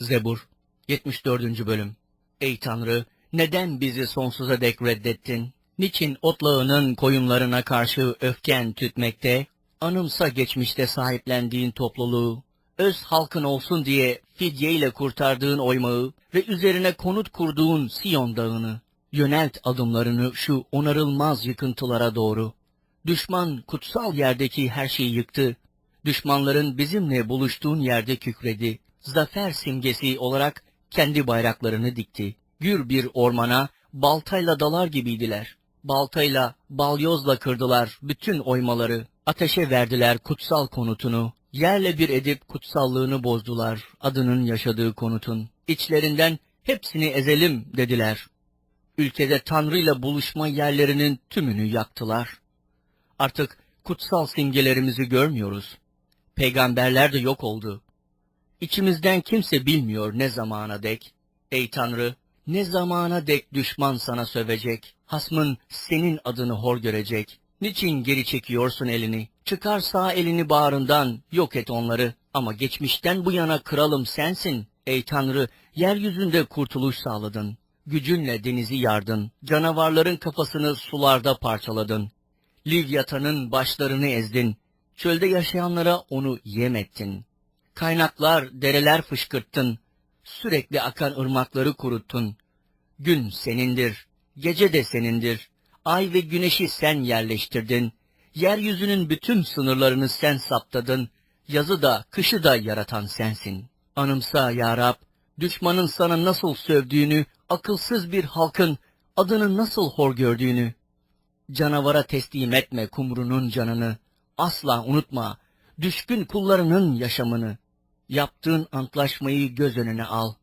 Zebur 74. Bölüm Ey Tanrı! Neden bizi sonsuza dek reddettin? Niçin otlağının koyunlarına karşı öfken tütmekte? Anımsa geçmişte sahiplendiğin topluluğu, öz halkın olsun diye fidyeyle kurtardığın oymağı ve üzerine konut kurduğun Siyon dağını. Yönelt adımlarını şu onarılmaz yıkıntılara doğru. Düşman kutsal yerdeki her şeyi yıktı. Düşmanların bizimle buluştuğun yerde kükredi. Zafer simgesi olarak kendi bayraklarını dikti. Gür bir ormana baltayla dalar gibiydiler. Baltayla, balyozla kırdılar bütün oymaları. Ateşe verdiler kutsal konutunu. Yerle bir edip kutsallığını bozdular adının yaşadığı konutun. İçlerinden hepsini ezelim dediler. Ülkede Tanrı'yla buluşma yerlerinin tümünü yaktılar. Artık kutsal simgelerimizi görmüyoruz. Peygamberler de yok oldu. İçimizden kimse bilmiyor ne zamana dek. Ey Tanrı, ne zamana dek düşman sana sövecek, hasmın senin adını hor görecek. Niçin geri çekiyorsun elini? Çıkar sağ elini bağrından, yok et onları. Ama geçmişten bu yana kralım sensin. Ey Tanrı, yeryüzünde kurtuluş sağladın. Gücünle denizi yardın. Canavarların kafasını sularda parçaladın. Livyata'nın başlarını ezdin. Çölde yaşayanlara onu yem ettin. Kaynaklar, dereler fışkırttın. Sürekli akan ırmakları kuruttun. Gün senindir, gece de senindir. Ay ve güneşi sen yerleştirdin. Yeryüzünün bütün sınırlarını sen saptadın. Yazı da, kışı da yaratan sensin. Anımsa ya Rab, düşmanın sana nasıl sövdüğünü, akılsız bir halkın adını nasıl hor gördüğünü. Canavara teslim etme kumrunun canını. Asla unutma, düşkün kullarının yaşamını. Yaptığın antlaşmayı göz önüne al.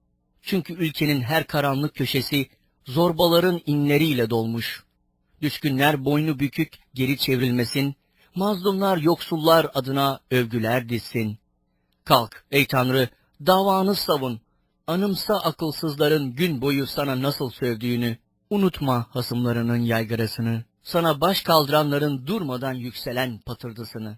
Çünkü ülkenin her karanlık köşesi zorbaların inleriyle dolmuş. Düşkünler boynu bükük geri çevrilmesin, mazlumlar yoksullar adına övgüler dizsin. Kalk ey Tanrı, davanı savun. Anımsa akılsızların gün boyu sana nasıl sövdüğünü. Unutma hasımlarının yaygarasını. Sana baş kaldıranların durmadan yükselen patırdısını.